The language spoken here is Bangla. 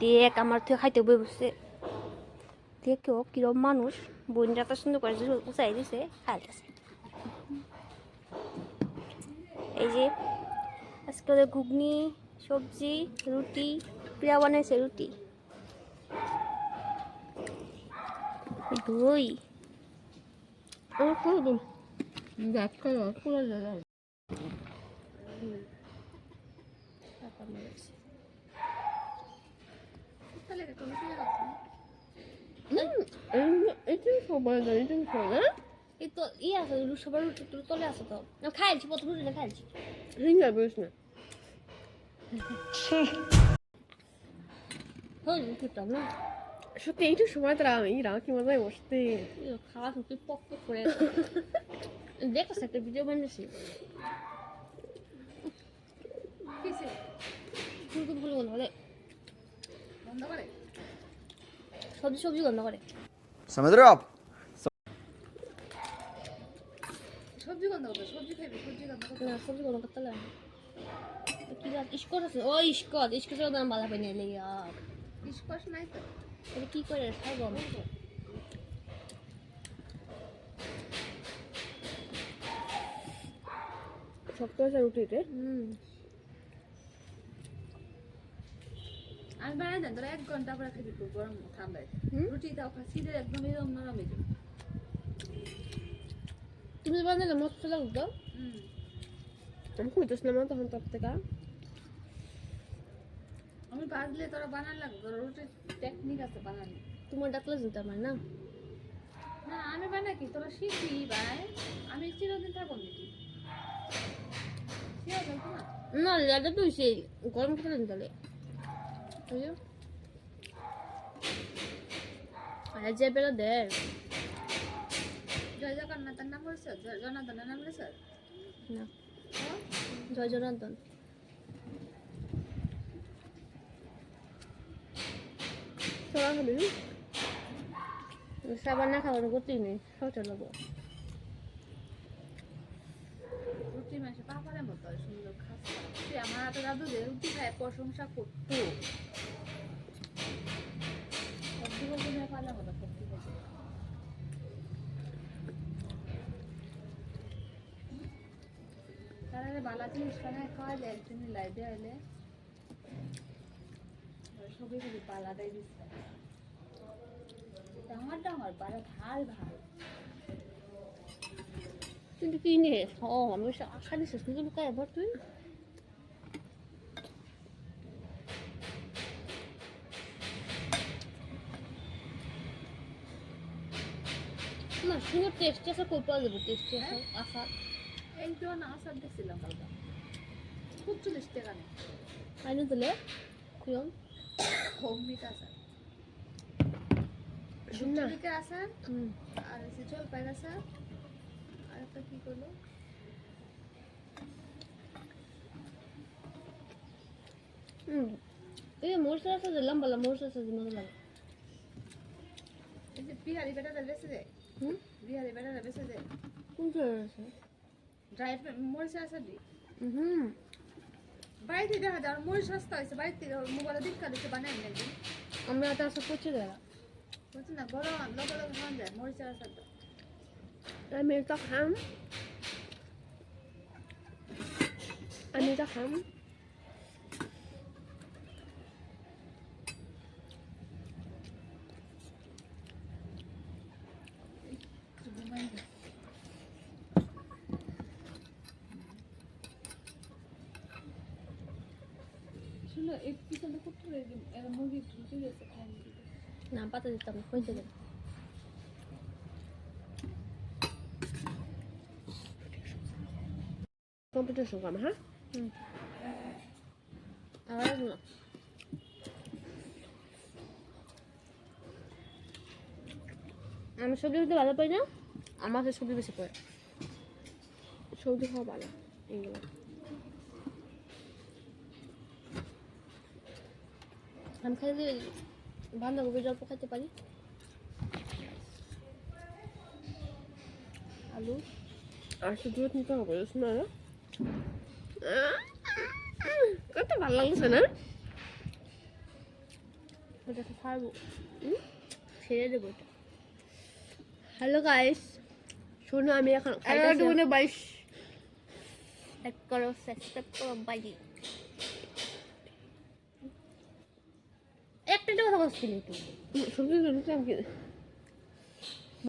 দেখ আমার থেকে খাইতে বই বসছে দেখো কিরম মানুষ বোনটা এত সুন্দর করে উচাই দিছে খাইতেছে এই যে আজকে ওদের ঘুগনি, সবজি, রুটি প্রিয়া বানাইছে রুটি। দই। দিন দেখ এটা সবাই তুমি খাবে এই তো ই আছে সবার তুলে আছে তো। খাইছি প্রথম রুটি না খাইছি রিঙ্গা বেশ না। না। সত্যি এইটু সময় তারা আমি রা কি মজায় বসতে খাওয়া সত্যি পক পক করে দেখতেছে একটা ভিডিও বানিয়েছি। ফুলকপি ফুল গন্ধ করে। সবজি সবজি গন্ধ করে। समझ रहे हो आप সবজি গন্ধ করবে সবজি খাইবে সবজি গন্ধ করবে না সবজি গন্ধ করতে লাগে কি গাছ ইস্কট আছে ও ইস্কট ইস্কটের দাম বাধা পাই না লেগে আর ইস্কস নাই তো এটা কি করে খাইব আমি শক্ত আছে রুটিতে হুম আমি বানাই দেন তোরা এক ঘণ্টা পরে খুব গরম ঠান্ডায়? রুটি তাও সিদের একদম এরকম নরম হয়ে তুমি বানালে লাগতো হুম। আমি খুঁজতেছিলাম না তখন তোর থেকে। আমি বাজলে তোরা বানান লাগবে রুটির টেকনিক আছে বানানি। তোমার ডাকলে যেতে আমার না? না আমি বানাই কি তোরা শিখবি ভাই আমি চিরদিন থাকব নাকি? শিখা না? লাদা তুই সেই গরম খেতে দিন তাহলে। বুঝো আর যে বেলা দেয় জয় জগন্নাথের নাম বলছো জয় জনার্দনের নাম বলেছ না জয় জনার্দন তোরা খাবি সাবান না খাওয়ানো করতেই নেই সচল লাগবো রুটি মাসে পাপারের মতো হয় সুন্দর খাচ্ছে আমার হাতে দাদু যে রুটি খায় প্রশংসা করতো সবজি বলতে না পারলে মতো সবজি খাইছে তারা বালা জিনিস খানে খাওয়া যায় একদিন লাইভে আইলে সবই খালি পালাটাই দিচ্ছে ডাঙর ডাঙর পালা ভালো ভালো কিন্তু কি নিয়ে? ও আমি আশা দিছিস কিন্তু লুকায় এবার তুই? না সুন্দর টেস্ট আছে কই পাওয়া যাবে টেস্ট আছে আশা। এই তো না আসার দেখছিলাম কালকে। খুব চল্লিশ টাকা নেই আইনে দিলে? কিরম হোম মিট আসার না আসার আর হচ্ছে জলপাইয়ের আসার আর একটা কি করল হুম এই আছে যে লম্বা লম্বা মরিচ আছে যে মজা লাগে এই যে বিহারি বেটাটা বেছে দে হুম? বিহারি বেটাটা কোন আছে ড্রাই মরিচ আছে দি। হুম বাড়িতে দেখা যায় মরিচ সস্তা হয়েছে বাড়িতে মোবাইলে দীক্ষা দিচ্ছে বানাই নাকি আমরা তো আসা করছি দেয়া। বলছি না গরম লগে লগে খাওয়া যায় মরিচের আসারটা আমি তো খাম। আমি তো খাম ঘুমাই না। শুনো এই পিছনে খুব এরা মুরগি ঢুকে গেছে খাই না পাতা দিতাম কইতে গেলে কম্পিটিশন কাম হ্যাঁ? আবার আসব না। আমি সবজি খেতে ভালো পাই না আমার সবজি বেশি পড়ে। সবজি খাওয়া ভালো এইগুলো আমি খাইলে বাঁধাকপি অল্প খাইতে পারি? আলু? আর শুধু নিতে হবে না? কত ভালো লাগছে না? ওটা তো ছাড়বো ছেড়ে দেবো এটা। হ্যালো গাইস শোনো আমি এখন বাইশ। লাইক করো সাবস্ক্রাইব করো বাই একটা কথা বলছিলি তুই সবজি তো নিতাম কি